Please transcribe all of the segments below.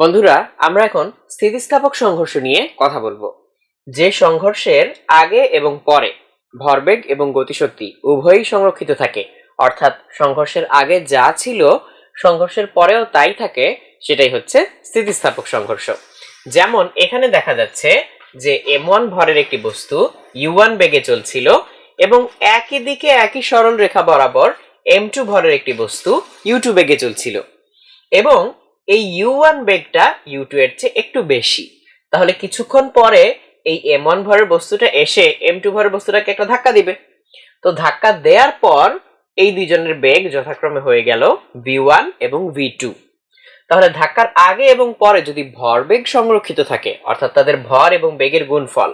বন্ধুরা, আমরা এখন স্থিতিস্থাপক সংঘর্ষ নিয়ে কথা বলব। যে সংঘর্ষের আগে এবং পরে ভরবেগ এবং গতিশক্তি উভয়ই সংরক্ষিত থাকে, অর্থাৎ সংঘর্ষের আগে যা ছিল, সংঘর্ষের পরেও তাই থাকে, সেটাই হচ্ছে স্থিতিস্থাপক সংঘর্ষ। যেমন এখানে দেখা যাচ্ছে যে এম ওয়ান ভরের একটি বস্তু ইউ ওয়ান বেগে চলছিল এবং একই দিকে একই সরল রেখা বরাবর এম টু ভরের একটি বস্তু ইউ টু বেগে চলছিল। এবং এই ইউ ওয়ান বেগটা ইউ টু এর চেয়ে একটু বেশি। তাহলে কিছুক্ষণ পরে এই এম ওয়ান ভরের বস্তুটা এসে এম টু ভরের বস্তুটাকে একটা ধাক্কা দিবে। তো ধাক্কা দেওয়ার পর এই দুইজনের বেগ যথাক্রমে হয়ে গেল ভি ওয়ান এবং ভি টু তাহলে ধাক্কার আগে এবং পরে যদি ভরবেগ সংরক্ষিত থাকে, অর্থাৎ তাদের ভর এবং বেগের গুণফল,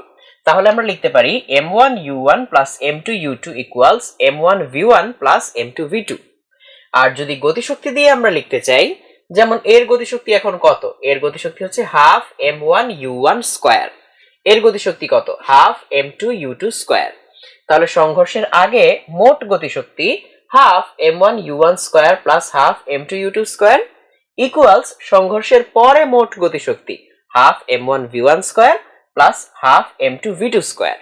তাহলে আমরা লিখতে পারি M one U one plus M two U two equals M one V one plus M two V two আর যদি গতিশক্তি দিয়ে আমরা লিখতে চাই যেমন এর গতিশক্তি এখন কত? এর গতিশক্তি হচ্ছে half M one U one square এর গতিশক্তি কত? Half M two U two square তাহলে সংঘর্ষের আগে মোট গতিশক্তি half M one U one square plus half M two U two square equals সংঘর্ষের পরে মোট গতিশক্তি half M one V one square plus half M two V two square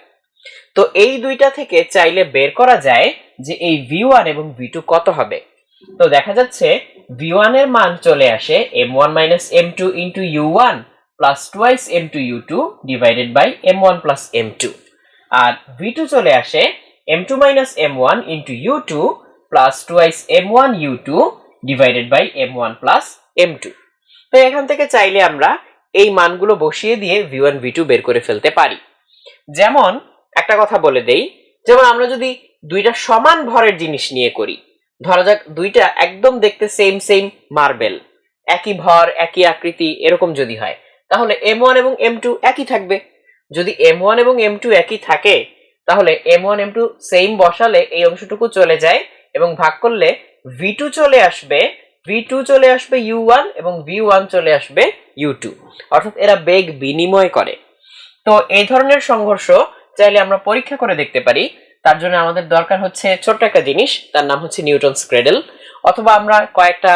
তো এই দুইটা থেকে চাইলে বের করা যায় যে এই ভি ওয়ান এবং ভি টু কত হবে। তো দেখা যাচ্ছে ভি ওয়ানের মান চলে আসে M one minus M two into U one plus twice M two U two divided by M one plus M two R V two চলে আসে M two minus M one into U two plus twice M one U two divided by M one plus M two তো এখান থেকে চাইলে আমরা এই মানগুলো বসিয়ে দিয়ে ভি ওয়ান ভি টু বের করে ফেলতে পারি। যেমন একটা কথা বলে দেই, যেমন আমরা যদি দুইটা সমান ভরের জিনিস নিয়ে করি ধরা যাক দুইটা একদম দেখতে সেম সেম মার্বেল একই ভর, একই আকৃতি, এরকম যদি হয়। তাহলে এম ওয়ান এবং এম টু একই থাকবে। যদি এম ওয়ান এবং এম টু একই থাকে, তাহলে M one M two same বসালে এই অংশটুকু চলে যায় এবং ভাগ করলে ভি টু চলে আসবে ভি টু চলে আসবে ইউ ওয়ান এবং ভি ওয়ান চলে আসবে ইউ টু অর্থাৎ এরা বেগ বিনিময় করে। তো এই ধরনের সংঘর্ষ চাইলে আমরা পরীক্ষা করে দেখতে পারি তার জন্য আমাদের দরকার হচ্ছে ছোট্ট একটা জিনিস, তার নাম হচ্ছে নিউটন স্ক্রেডেল অথবা আমরা কয়েকটা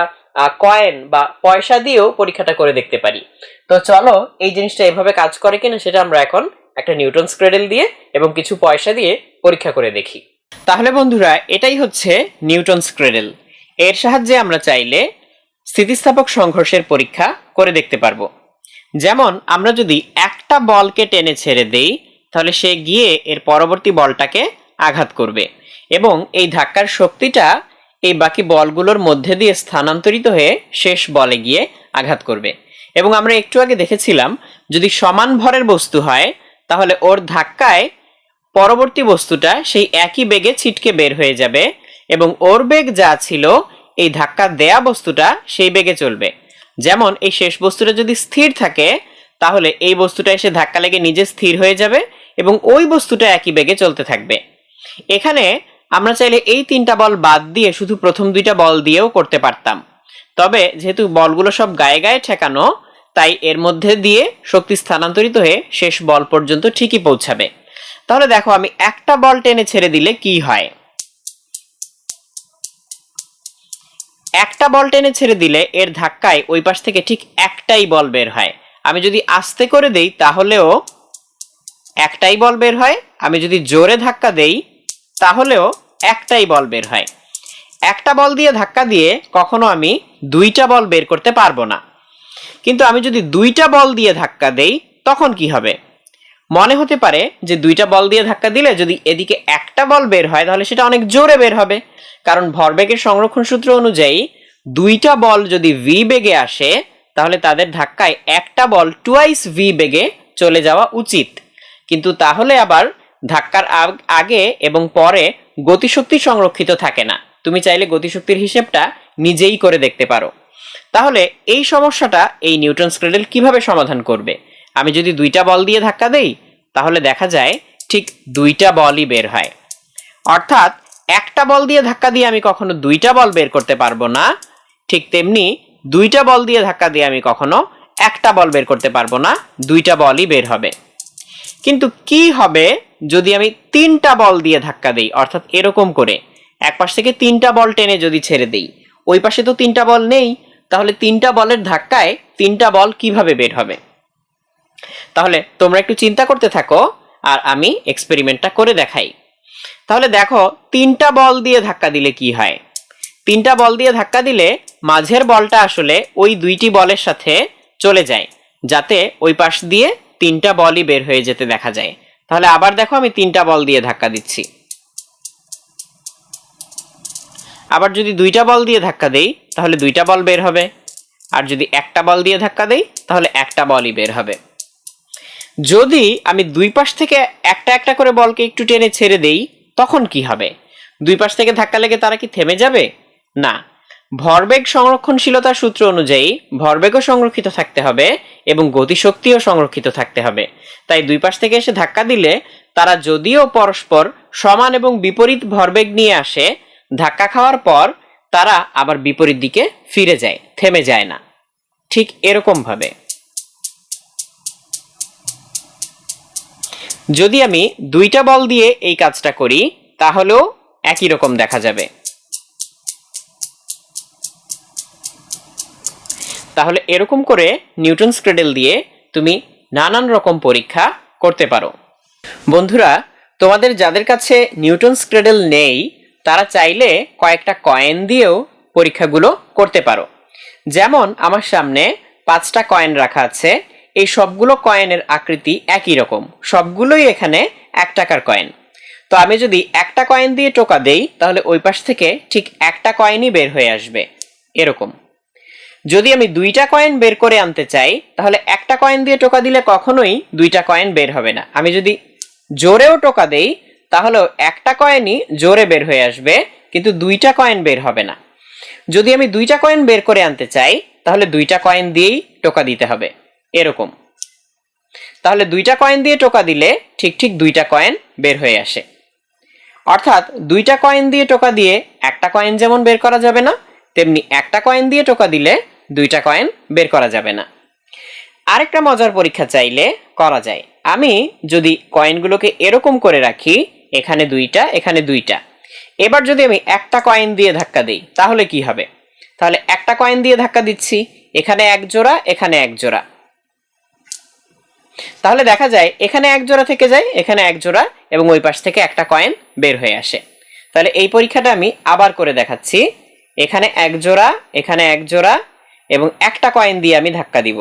কয়েন বা পয়সা দিয়েও পরীক্ষাটা করে দেখতে পারি। তো চলো, এই জিনিসটা এভাবে কাজ করে কিনা সেটা আমরা এখন একটা নিউটন স্ক্রেডেল দিয়ে এবং কিছু পয়সা দিয়ে পরীক্ষা করে দেখি। তাহলে বন্ধুরা, এটাই হচ্ছে নিউটন স্ক্রেডেল এর সাহায্যে আমরা চাইলে স্থিতিস্থাপক সংঘর্ষের পরীক্ষা করে দেখতে পারব। যেমন, আমরা যদি একটা বলকে টেনে ছেড়ে দেই, তাহলে সে গিয়ে এর পরবর্তী বলটাকে আঘাত করবে। এবং এই ধাক্কার শক্তিটা এই বাকি বলগুলোর মধ্যে দিয়ে স্থানান্তরিত হয়ে শেষ বলে গিয়ে আঘাত করবে। এবং আমরা একটু আগে দেখেছিলাম, যদি সমান ভরের বস্তু হয়, তাহলে ওর ধাক্কায় পরবর্তী বস্তুটা সেই একই বেগে ছিটকে বের হয়ে যাবে এবং ওর বেগ যা ছিল, এই ধাক্কা দেয়া বস্তুটা সেই বেগে চলবে। যেমন এই শেষ বস্তুটা যদি স্থির থাকে, তাহলে এই বস্তুটা এসে ধাক্কা লেগে নিজে স্থির হয়ে যাবে এবং ওই বস্তুটা একই বেগে চলতে থাকবে। এখানে আমরা চাইলে এই তিনটা বল বাদ দিয়ে শুধু প্রথম দুইটা বল দিয়েও করতে পারতাম। তবে যেহেতু বলগুলো সব গায়ে গায়ে ঠেকানো, তাই এর মধ্যে দিয়ে শক্তি স্থানান্তরিত হয়ে শেষ বল পর্যন্ত ঠিকই পৌঁছাবে। তাহলে দেখো আমি একটা বল টেনে ছেড়ে দিলে কি হয়? একটা বল টেনে ছেড়ে দিলে এর ধাক্কায় ওই পাশ থেকে ঠিক একটাই বল বের হয়। আমি যদি আস্তে করে দেই তাহলেও একটাই বল বের হয়। আমি যদি জোরে ধাক্কা দেই তাহলেও একটাই বল বের হয়। একটা বল দিয়ে ধাক্কা দিয়ে কখনো আমি দুইটা বল বের করতে পারব না। কিন্তু আমি যদি দুইটা বল দিয়ে ধাক্কা দেই, তখন কি হবে? মনে হতে পারে যে দুইটা বল দিয়ে ধাক্কা দিলে যদি এদিকে একটা বল বের হয়, তাহলে সেটা অনেক জোরে বের হবে। কারণ ভরবেগের সংরক্ষণ সূত্র অনুযায়ী দুইটা বল যদি ভি বেগে আসে, তাহলে তাদের ধাক্কায় একটা বল টুয়াইস ভি বেগে চলে যাওয়া উচিত। কিন্তু তাহলে আবার ধাক্কার আগ- এবং পরে গতিশক্তি সংরক্ষিত থাকে না। তুমি চাইলে গতিশক্তির হিসেবটা নিজেই করে দেখতে পারো। তাহলে এই সমস্যাটা এই নিউটন স্ক্রেডেল কীভাবে সমাধান করবে? আমি যদি দুইটা বল দিয়ে ধাক্কা দেই, তাহলে দেখা যায় ঠিক দুইটা বলই বের হয়। অর্থাৎ একটা বল দিয়ে ধাক্কা দিয়ে আমি কখনো দুইটা বল বের করতে পারব না, ঠিক তেমনি দুইটা বল দিয়ে ধাক্কা দিয়ে আমি কখনো একটা বল বের করতে পারব না, দুইটা বলই বের হবে। কিন্তু কি হবে যদি আমি তিনটা বল দিয়ে ধাক্কা দেই? অর্থাৎ এরকম করে। এক পাশ থেকে তিনটা বল টেনে যদি ছেড়ে দেই, ওই পাশে তো তিনটা বল নেই, তাহলে তিনটা বলের ধাক্কায় তিনটা বল কীভাবে বের হবে? তাহলে তোমরা একটু চিন্তা করতে থাকো, আর আমি এক্সপেরিমেন্টটা করে দেখাই। তাহলে দেখো, তিনটা বল দিয়ে ধাক্কা দিলে কি হয়? তিনটা বল দিয়ে ধাক্কা দিলে মাঝের বলটা আসলে ওই দুইটি বলের সাথে চলে যায়, যাতে ওই পাশ দিয়ে তিনটা বলই বের হয়ে যেতে দেখা যায়। তাহলে আবার দেখো আমি তিনটা বল দিয়ে ধাক্কা দিচ্ছি। আবার যদি দুইটা বল দিয়ে ধাক্কা দেই, তাহলে দুইটা বল বের হবে। আর যদি একটা বল দিয়ে ধাক্কা দেই, তাহলে একটা বলই বের হবে। যদি আমি দুই পাশ থেকে একটা একটা করে বলকে একটু টেনে ছেড়ে দেই, তখন কি হবে? দুই পাশ থেকে ধাক্কা লেগে তারা কি থেমে যাবে? না। ভরবেগ সংরক্ষণশীলতার সূত্র অনুযায়ী ভরবেগও সংরক্ষিত থাকতে হবে এবং গতিশক্তিও সংরক্ষিত থাকতে হবে। তাই দুই পাশ থেকে এসে ধাক্কা দিলে তারা যদিও পরস্পর সমান এবং বিপরীত ভরবেগ নিয়ে আসে, ধাক্কা খাওয়ার পর তারা আবার বিপরীত দিকে ফিরে যায়, থেমে যায় না। ঠিক এরকম ভাবে যদি আমি দুইটা বল দিয়ে এই কাজটা করি, তাহলেও একই রকম দেখা যাবে। তাহলে এরকম করে নিউটন স্ক্রেডেল দিয়ে তুমি নানান রকম পরীক্ষা করতে পারো। বন্ধুরা, তোমাদের যাদের কাছে নিউটন স্ক্রেডেল নেই, তারা চাইলে কয়েকটা কয়েন দিয়েও পরীক্ষাগুলো করতে পারো। যেমন আমার সামনে পাঁচটা কয়েন রাখা আছে, এই সবগুলো কয়েনের আকৃতি একই রকম। সবগুলোই এখানে এক টাকার কয়েন। তো আমি যদি একটা কয়েন দিয়ে টোকা দেই, তাহলে ওই পাশ থেকে ঠিক একটা কয়েনই বের হয়ে আসবে। এরকম। যদি আমি দুইটা কয়েন বের করে আনতে চাই, তাহলে একটা কয়েন দিয়ে টোকা দিলে কখনোই দুইটা কয়েন বের হবে না। আমি যদি জোরেও টোকা দেই, তাহলেও একটা কয়েনই জোরে বের হয়ে আসবে, কিন্তু দুইটা কয়েন বের হবে না। যদি আমি দুইটা কয়েন বের করে আনতে চাই, তাহলে দুইটা কয়েন দিয়েই টোকা দিতে হবে। এরকম। তাহলে দুইটা কয়েন দিয়ে টোকা দিলে ঠিক ঠিক দুইটা কয়েন বের হয়ে আসে। অর্থাৎ দুইটা কয়েন দিয়ে টোকা দিয়ে একটা কয়েন যেমন বের করা যাবে না তেমনি একটা কয়েন দিয়ে টোকা দিলে দুইটা কয়েন বের করা যাবে না। আরেকটা মজার পরীক্ষা চাইলে করা যায়। আমি যদি কয়েনগুলোকে এরকম করে রাখি, এখানে দুইটা এখানে দুইটা। এবার যদি আমি একটা কয়েন দিয়ে ধাক্কা দিই, তাহলে কি হবে? তাহলে একটা কয়েন দিয়ে ধাক্কা দিচ্ছি, এখানে এক জোড়া, এখানে এক জোড়া। তাহলে দেখা যায়, এখানে এক জোড়া থেকে যায়, এখানে এক জোড়া এবং ওই পাশ থেকে একটা কয়েন বের হয়ে আসে। তাহলে এই পরীক্ষাটা আমি আবার করে দেখাচ্ছি। এখানে এক জোড়া, এখানে এক জোড়া এবং একটা কয়েন দিয়ে আমি ধাক্কা দিব।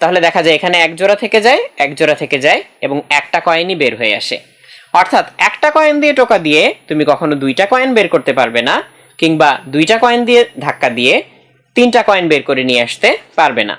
তাহলে দেখা যায় এখানে এক জোড়া থেকে যায়, এক জোড়া থেকে যায় এবং একটা কয়েনই বের হয়ে আসে। অর্থাৎ একটা কয়েন দিয়ে টোকা দিয়ে তুমি কখনো দুইটা কয়েন বের করতে পারবে না কিংবা দুইটা কয়েন দিয়ে ধাক্কা দিয়ে তিনটা কয়েন বের করে নিয়ে আসতে পারবে না।